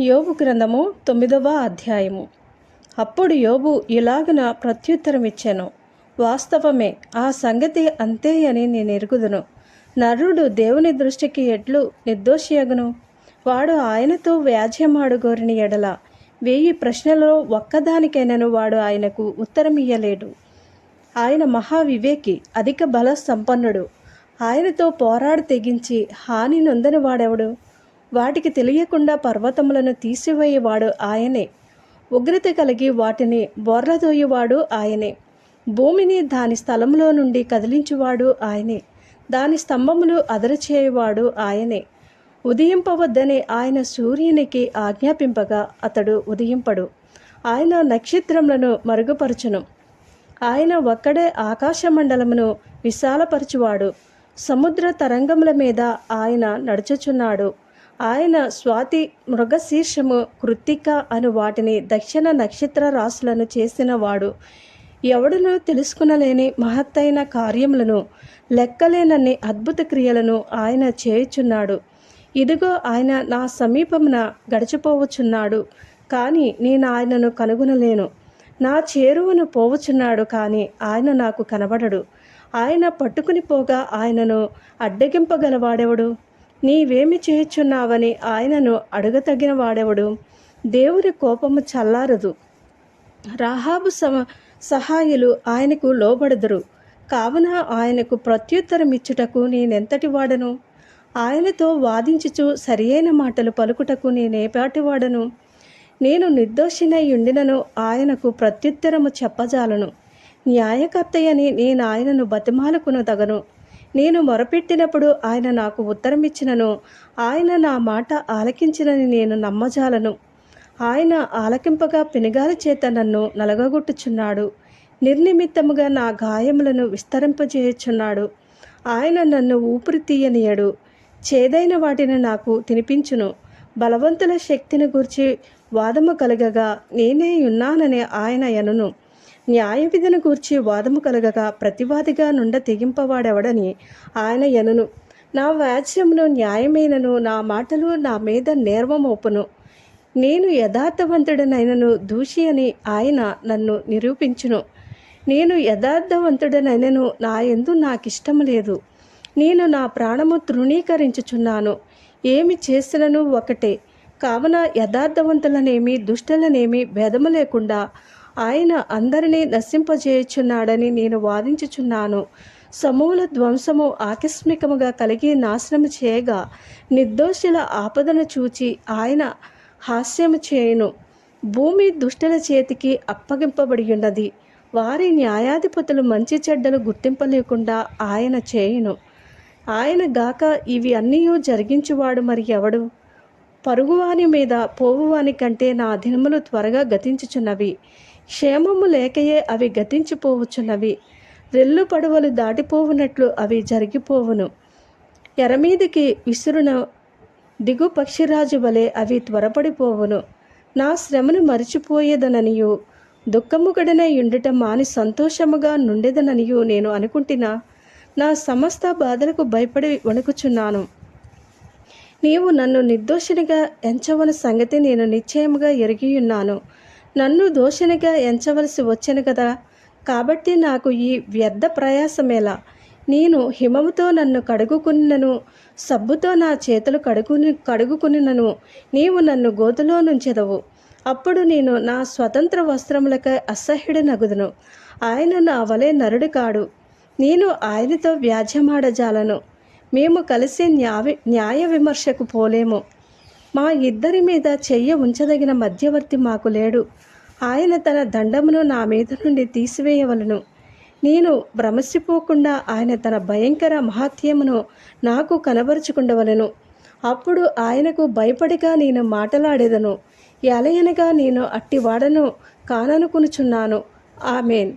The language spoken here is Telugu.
యోబు గ్రంథము తొమ్మిదవ అధ్యాయము. అప్పుడు యోబు ఇలాగున ప్రత్యుత్తరం ఇచ్చాను వాస్తవమే ఆ సంగతి అంతే అని నేను ఎరుగుదును నరుడు దేవుని దృష్టికి ఎట్లు నిర్దోషియగును. వాడు ఆయనతో వ్యాజ్యమాడు గోరిని ఎడల. వెయ్యి ప్రశ్నలలో ఒక్కదానికైనను వాడు ఆయనకు ఉత్తరమియ్యలేడు. ఆయన మహావివేకి అధిక బల సంపన్నుడు ఆయనతో పోరాడు తెగించి హాని నొందని వాడెవడు? వాటికి తెలియకుండా పర్వతములను తీసివేయవాడు ఆయనే. ఉగ్రత కలిగి వాటిని బోర్లదోయేవాడు ఆయనే. భూమిని దాని స్థలంలో నుండి కదిలించువాడు ఆయనే. దాని స్తంభములు అదరచేయవాడు ఆయనే. ఉదయింపవద్దని ఆయన సూర్యునికి ఆజ్ఞాపింపగా అతడు ఉదయింపడు. ఆయన నక్షత్రములను మరుగుపరచును. ఆయన ఒక్కడే ఆకాశమండలమును విశాలపరచువాడు. సముద్ర తరంగముల మీద ఆయన నడుచుచున్నాడు. ఆయన స్వాతి మృగశీర్షము కృత్తిక అను వాటిని దక్షిణ నక్షత్ర రాశులను చేసినవాడు ఎవడనూ తెలుసుకునలేని మహత్తైన కార్యములను లెక్కలేనన్ని అద్భుత క్రియలను ఆయన చేయుచున్నాడు. ఇదిగో ఆయన నా సమీపమున గడిచిపోవచున్నాడు కానీ నేను ఆయనను కనుగొనలేను. నా చేరువను పోవచున్నాడు కానీ ఆయన నాకు కనబడడు. ఆయన పట్టుకుని పోగా ఆయనను అడ్డగింపగలవాడెవడు? నీవేమి చేయుచున్నావని ఆయనను అడుగతగిన వాడెవడు? దేవుని కోపము చల్లారదు. రాహాబు సమ సహాయులు ఆయనకు లోబడదురు. కావున ఆయనకు ప్రత్యుత్తరం ఇచ్చుటకు నేనెంతటి వాడను? ఆయనతో వాదించుచు సరియైన మాటలు పలుకుటకు నేనేపాటి వాడను? నేను నిర్దోషినై ఉండినను ఆయనకు ప్రత్యుత్తరము చెప్పజాలను. న్యాయకర్తయని నేను ఆయనను బతిమాలకును తగను నేను మొరపెట్టినప్పుడు ఆయన నాకు ఉత్తరం ఇచ్చినను ఆయన నా మాట ఆలకించినని నేను నమ్మజాలను. ఆయన ఆలకింపగా పెనుగాలి చేత నన్ను నలగగొట్టుచున్నాడు. నిర్నిమిత్తముగా నా గాయములను విస్తరింపజేయుచున్నాడు. ఆయన నన్ను ఊపిరి తీయనీయడు. చేదైన వాటిని నాకు తినిపించును. బలవంతుల శక్తిని గురించి వాదము కలగగా నేనే ఉన్నానని ఆయన ఎనును. న్యాయ విధిని గూర్చి వాదము కలగగా ప్రతివాదిగా నుండ తెగింపవాడెవడని ఆయన ఎనను. నా వాచ్యమును న్యాయమైనను నా మాటలు నా మీద నేర్వమోపును. నేను యథార్థవంతుడనైనను దూషి అని ఆయన నన్ను నిరూపించును. నేను యథార్థవంతుడనైనను నా ఎందు నాకిష్టం లేదు. నేను నా ప్రాణము తృణీకరించుచున్నాను. ఏమి చేసినను ఒకటే. కావున యథార్థవంతులనేమి దుష్టులనేమి భేదము లేకుండా ఆయన అందరినీ నశింపజేయుచున్నాడని నేను వాదించుచున్నాను. సమూల ధ్వంసము ఆకస్మికముగా కలిగి నాశనము చేయగా నిర్దోషుల ఆపదను చూచి ఆయన హాస్యము చేయును. భూమి దుష్టుల చేతికి అప్పగింపబడి ఉన్నది వారి న్యాయాధిపతులు మంచి చెడ్డలు గుర్తింపలేకుండా ఆయన చేయును. ఆయన గాక ఇవి అన్నీ జరిగించువాడు మరి ఎవడు? పరుగువాని మీద పోవువాని కంటే నా దినములు త్వరగా గతించుచున్నవి. క్షేమము లేకయే అవి గతించిపోవచ్చునవి. రెల్లు పడవలు దాటిపోవునట్లు అవి జరిగిపోవును. ఎరమీదికి విసురున దిగు పక్షిరాజు వలె అవి త్వరపడిపోవును. నా శ్రమను మరిచిపోయేదననియు. దుఃఖముగడనై ఉండుట మాని సంతోషముగా నుండేదననియు నేను అనుకుంటున్నా నా సమస్త బాధలకు భయపడి వణుకుచున్నాను. నీవు నన్ను నిర్దోషినిగా ఎంచవని సంగతి నేను నిశ్చయముగా ఎరిగియున్నాను. నన్ను దోషినిగా ఎంచవలసి వచ్చాను కదా. కాబట్టి నాకు ఈ వ్యర్థ ప్రయాసమేలా. నేను హిమముతో నన్ను కడుగుకున్నను సబ్బుతో నా చేతులు కడుగుని కడుగుకునినను. నీవు నన్ను గోతులో నుంచెదవు. అప్పుడు నేను నా స్వతంత్ర వస్త్రములకై అసహ్యుడి నగుదును ఆయన నా వలె నరుడు కాడు. నేను ఆయనతో వ్యాజ్యమాడజాలను. మేము కలిసి న్యాయ న్యాయ విమర్శకు పోలేము. మా ఇద్దరి మీద చెయ్య ఉంచదగిన మధ్యవర్తి మాకు లేడు. ఆయన తన దండమును నా మీద నుండి తీసివేయవలను. నేను భ్రమసిపోకుండా ఆయన తన భయంకర మహాత్యమును నాకు కనబరుచుకుండవలను. అప్పుడు ఆయనకు భయపడిగా నేను మాటలాడేదను. ఎలయనగా నేను అట్టివాడను కాననుకునుచున్నాను. ఆమెన్.